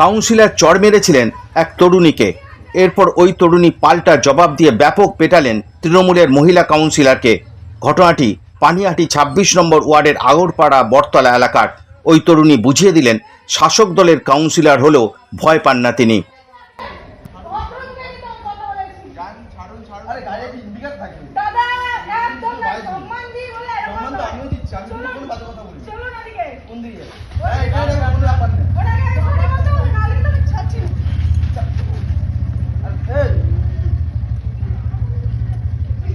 Councillor চড় মেরেছিলেন এক তরুণীকে। এরপর ওই তরুণী পাল্টা জবাব দিয়ে ব্যাপক পেটালেন তৃণমূলের মহিলা কাউন্সিলরকে। ঘটনাটি পানিহাটি ছাব্বিশ নম্বর ওয়ার্ডের আগরপাড়া বটতলা এলাকার। ওই তরুণী বুঝিয়ে দিলেন, শাসক দলের কাউন্সিলর হলেও ভয় পান না তিনি আরে গাড়ি কি ইন্ডিকেট থাকে দাদা একদম না সম্মান দিয়ে বলে এরকম সম্মান তো নয়। আমিও দিচ্ছি আমি চলুন, কোনো বাজে কথা বলি চলুন এদিকে। কোন দিকে এই এখানে কোনো ব্যাপার নেই ওটাকে এখানে বসো, নাহলে কিন্তু আমি ছাড়ছি না। আর এই এই ছাড়ো না কি করব তুমি তো চাপে ছাড়ো ভাই আমি আর হাত দিয়ে দেবো না। দিয়েছিলের মধ্যে তুলে রাখো, দেয়াল তুলেছে। মায়ের বয়সী বলে টিপুকে কোনো গায়ে হাত দিইনি।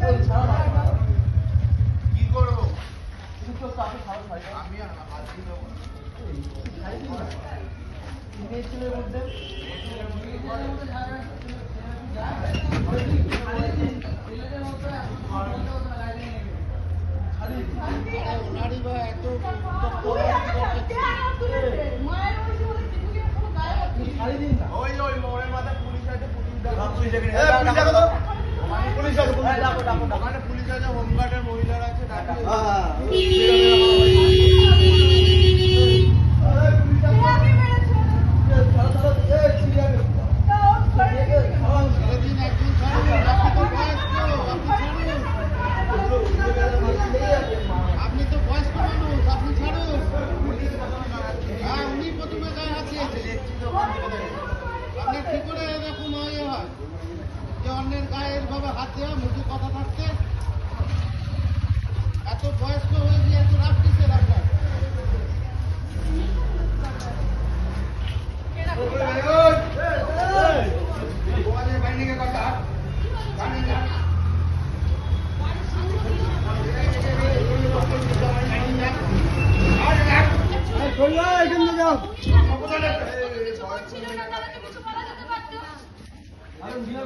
ছাড়ি দিন না ওই ওই মোড়ের মাথায় পুলিশ আছে পুলিশ। পুলিশ পুলিশ ডাকো তো। পুলিশ ডাকো ওখানে পুলিশ আছে হোমগার্ডের মহিলারা আছে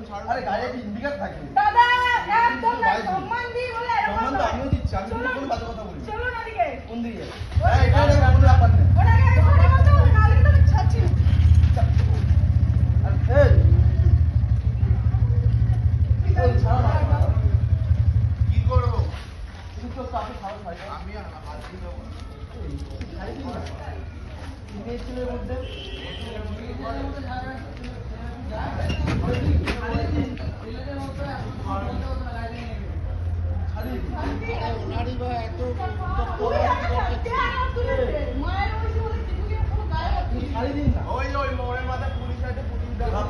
আরে কি ইন্ডিকেট থাকে দাদা একদম না সম্মান দিয়ে বলে সম্মান তো আমিও দিচ্ছি আমি কোনো বাজে কথা বলি। কোন দিকে এই ব্যাপার ছাড়ছি না। আর এই এই ছাড়ো না কি করব? তুমি তো চাপে ছাড়ো ভাই আমি আর হাত দিয়ে দেবো না। দিন না দিয়েছিলের মধ্যে ছাড়ি দিন নারী বা এত তুলে রাখো, দেয়াল তুলেছে। মায়ের বয়সী বলে টিপুকে কোনো গায়ে হাত দিইনি। ছাড়ি দিন না ওই ওই মোড়ের মাথায় পুলিশ আছে পুলিশ ডাকো। রাত পুলিশ এখানে এই, পুলিশ ডাকো তো। পুলিশ ডাকো পুলিশ ডাকো ডাকো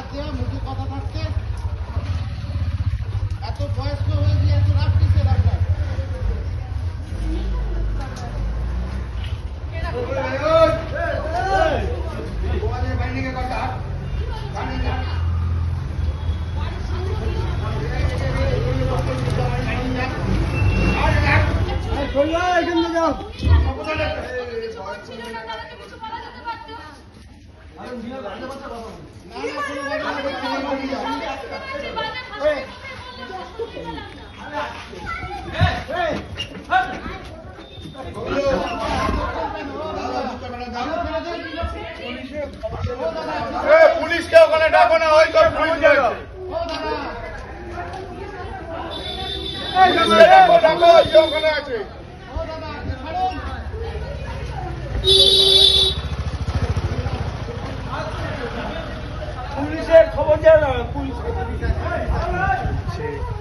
দেওয়া, মুখে কথা থাকতে? এত বয়স্ক হয়ে গিয়ে এত রাগ কিসের? না, না, কোনো ব্যাপার না। পুলিশকে ya. Sí.